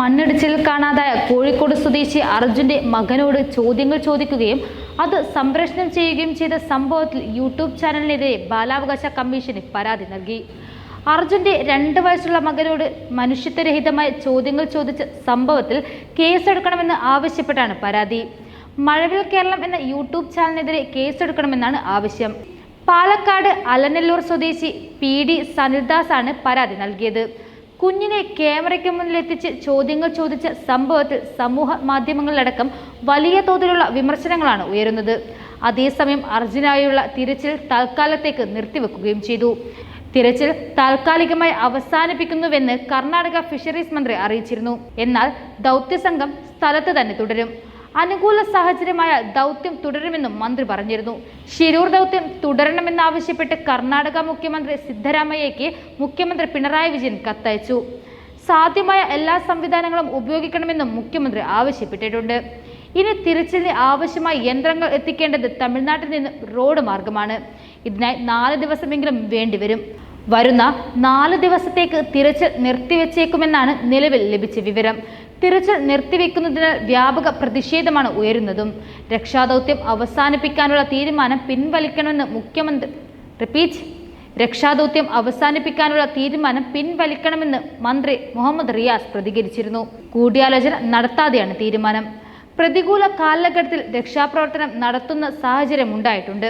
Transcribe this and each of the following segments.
മണ്ണിടിച്ചിൽ കാണാതായ കോഴിക്കോട് സ്വദേശി അർജുന്റെ മകനോട് ചോദ്യങ്ങൾ ചോദിക്കുകയും അത് സംപ്രേഷണം ചെയ്യുകയും ചെയ്ത സംഭവത്തിൽ യൂട്യൂബ് ചാനലിനെതിരെ ബാലാവകാശ കമ്മീഷന് പരാതി നൽകി. അർജുന്റെ രണ്ട് വയസ്സുള്ള മകനോട് മനുഷ്യത്വരഹിതമായ ചോദ്യങ്ങൾ ചോദിച്ച സംഭവത്തിൽ കേസെടുക്കണമെന്ന് ആവശ്യപ്പെട്ടാണ് പരാതി. മഴവിൽ കേരളം എന്ന യൂട്യൂബ് ചാനലിനെതിരെ കേസെടുക്കണമെന്നാണ് ആവശ്യം. പാലക്കാട് അലനല്ലൂർ സ്വദേശി പി ഡി സനിൽദാസ് ആണ് പരാതി നൽകിയത്. കുഞ്ഞിനെ ക്യാമറയ്ക്ക് മുന്നിലെത്തിച്ച് ചോദ്യങ്ങൾ ചോദിച്ച സംഭവത്തിൽ സമൂഹ മാധ്യമങ്ങളിലടക്കം വലിയ തോതിലുള്ള വിമർശനങ്ങളാണ് ഉയരുന്നത്. അതേസമയം അർജുനായുള്ള തിരച്ചിൽ തൽക്കാലത്തേക്ക് നിർത്തിവെക്കുകയും ചെയ്തു. തിരച്ചിൽ താൽക്കാലികമായി അവസാനിപ്പിക്കുന്നുവെന്ന് കർണാടക ഫിഷറീസ് മന്ത്രി അറിയിച്ചിരുന്നു. എന്നാൽ ദൗത്യസംഘം സ്ഥലത്ത് തന്നെ തുടരും. അനുകൂല സാഹചര്യമായ ദൗത്യം തുടരുമെന്നും മന്ത്രി പറഞ്ഞിരുന്നു. ശിരൂർ ദൗത്യം തുടരണമെന്നാവശ്യപ്പെട്ട് കർണാടക മുഖ്യമന്ത്രി സിദ്ധരാമയ്യയ്ക്ക് മുഖ്യമന്ത്രി പിണറായി വിജയൻ കത്തയച്ചു. സാധ്യമായ എല്ലാ സംവിധാനങ്ങളും ഉപയോഗിക്കണമെന്നും മുഖ്യമന്ത്രി ആവശ്യപ്പെട്ടിട്ടുണ്ട്. ഇനി തിരച്ചിലിന് ആവശ്യമായ യന്ത്രങ്ങൾ എത്തിക്കേണ്ടത് തമിഴ്നാട്ടിൽ നിന്ന് റോഡ് മാർഗമാണ്. ഇതിനായി നാല് ദിവസമെങ്കിലും വേണ്ടിവരും. വരുന്ന നാല് ദിവസത്തേക്ക് തിരച്ചിൽ നിർത്തിവെച്ചേക്കുമെന്നാണ് നിലവിൽ ലഭിച്ച വിവരം. തിരച്ചിൽ നിർത്തിവെക്കുന്നതിനാൽ വ്യാപക പ്രതിഷേധമാണ് ഉയരുന്നതും. രക്ഷാദൗത്യം അവസാനിപ്പിക്കാനുള്ള തീരുമാനം പിൻവലിക്കണമെന്ന് മുഖ്യമന്ത്രി റിപ്പീറ്റ്. രക്ഷാദൗത്യം അവസാനിപ്പിക്കാനുള്ള തീരുമാനം പിൻവലിക്കണമെന്ന് മന്ത്രി മുഹമ്മദ് റിയാസ് പ്രതികരിച്ചിരുന്നു. കൂടിയാലോചന നടത്താതെയാണ് തീരുമാനം. പ്രതികൂല കാലഘട്ടത്തിൽ രക്ഷാപ്രവർത്തനം നടത്തുന്ന സാഹചര്യം ഉണ്ടായിട്ടുണ്ട്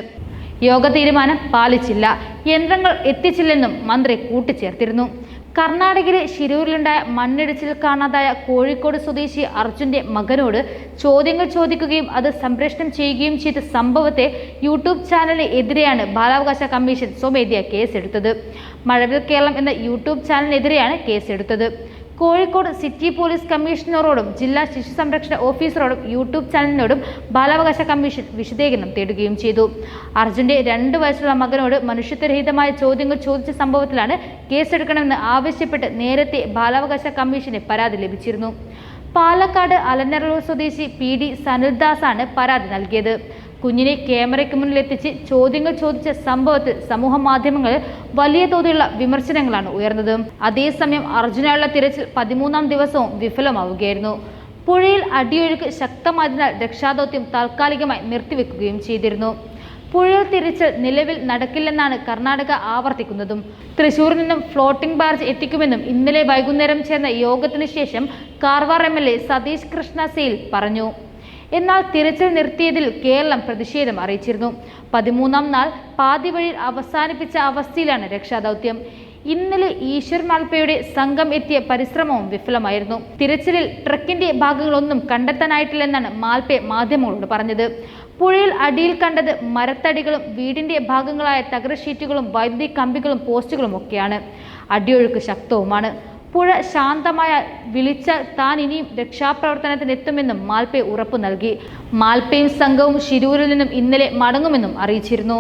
യോഗ തീരുമാനം പാലിച്ചില്ല. യന്ത്രങ്ങൾ എത്തിച്ചില്ലെന്നും മന്ത്രി കൂട്ടിച്ചേർത്തിരുന്നു. കർണാടകയിലെ ശിരൂരിലുണ്ടായ മണ്ണിടിച്ചിൽ കാണാതായ കോഴിക്കോട് സ്വദേശി അർജുന്റെ മകനോട് ചോദ്യങ്ങൾ ചോദിക്കുകയും അത് സംപ്രേഷണം ചെയ്യുകയും ചെയ്ത സംഭവത്തെ യൂട്യൂബ് ചാനലിന് എതിരെയാണ് ബാലാവകാശ കമ്മീഷൻ സ്വമേധ്യ കേസെടുത്തത്. മഴവിൽ കേരളം എന്ന യൂട്യൂബ് ചാനലിനെതിരെയാണ് കേസെടുത്തത്. കോഴിക്കോട് സിറ്റി പോലീസ് കമ്മീഷണറോടും ജില്ലാ ശിശു സംരക്ഷണ ഓഫീസറോടും യൂട്യൂബ് ചാനലിനോടും ബാലാവകാശ കമ്മീഷൻ വിശദീകരണം തേടുകയും ചെയ്തു. അർജുന്റെ രണ്ട് വയസ്സുള്ള മകനോട് മനുഷ്യത്വരഹിതമായ ചോദ്യങ്ങൾ ചോദിച്ച സംഭവത്തിലാണ് കേസെടുക്കണമെന്ന് ആവശ്യപ്പെട്ട് നേരത്തെ ബാലാവകാശ കമ്മീഷന് പരാതി ലഭിച്ചിരുന്നു. പാലക്കാട് അലനറൂർ സ്വദേശി പി ഡി സനിൽദാസാണ് പരാതി നൽകിയത്. കുഞ്ഞിനെ ക്യാമറയ്ക്ക് മുന്നിലെത്തിച്ച് ചോദ്യങ്ങൾ ചോദിച്ച സംഭവത്തിൽ സമൂഹ മാധ്യമങ്ങളിൽ വലിയ തോതിലുള്ള വിമർശനങ്ങളാണ് ഉയർന്നത്. അതേസമയം അർജുനായുള്ള തിരച്ചിൽ പതിമൂന്നാം ദിവസവും വിഫലമാവുകയായിരുന്നു. പുഴയിൽ അടിയൊഴുക്ക് ശക്തമായതിനാൽ രക്ഷാദൗത്യം താൽക്കാലികമായി നിർത്തിവെക്കുകയും ചെയ്തിരുന്നു. പുഴയിൽ തിരിച്ചൽ നിലവിൽ നടക്കില്ലെന്നാണ് കർണാടക ആവർത്തിക്കുന്നതും. തൃശൂരിൽ നിന്നും ഫ്ലോട്ടിംഗ് ബാർജ് എത്തിക്കുമെന്നും ഇന്നലെ വൈകുന്നേരം ചേർന്ന യോഗത്തിന് ശേഷം Karwar M L A Satish Krishna Sail പറഞ്ഞു. എന്നാൽ തിരച്ചിൽ നിർത്തിയതിൽ കേരളം പ്രതിഷേധം അറിയിച്ചിരുന്നു. പതിമൂന്നാം നാൾ പാതി വഴിയിൽ അവസാനിപ്പിച്ച അവസ്ഥയിലാണ് രക്ഷാദൗത്യം. ഇന്നലെ ഈശ്വർ മാൽപ്പയുടെ സംഘം എത്തിയ പരിശ്രമവും വിഫലമായിരുന്നു. തിരച്ചിലിൽ ട്രക്കിന്റെ ഭാഗങ്ങളൊന്നും കണ്ടെത്താനായിട്ടില്ലെന്നാണ് മാൽപ്പെ മാധ്യമങ്ങളോട് പറഞ്ഞത്. പുഴയിൽ അടിയിൽ കണ്ടത് മരത്തടികളും വീടിന്റെ ഭാഗങ്ങളായ തകര ഷീറ്റുകളും വൈദ്യുതി കമ്പികളും പോസ്റ്റുകളും ഒക്കെയാണ്. അടിയൊഴുക്ക് ശക്തവുമാണ്. പുഴ ശാന്തമായ വിളിച്ച താൻ ഇനിയും രക്ഷാപ്രവർത്തനത്തിന് എത്തുമെന്നും മാൽപ്പെ ഉറപ്പു നൽകി. മാൽപ്പയും സംഘവും ശിരൂരിൽ നിന്നും ഇന്നലെ മടങ്ങുമെന്നും അറിയിച്ചിരുന്നു.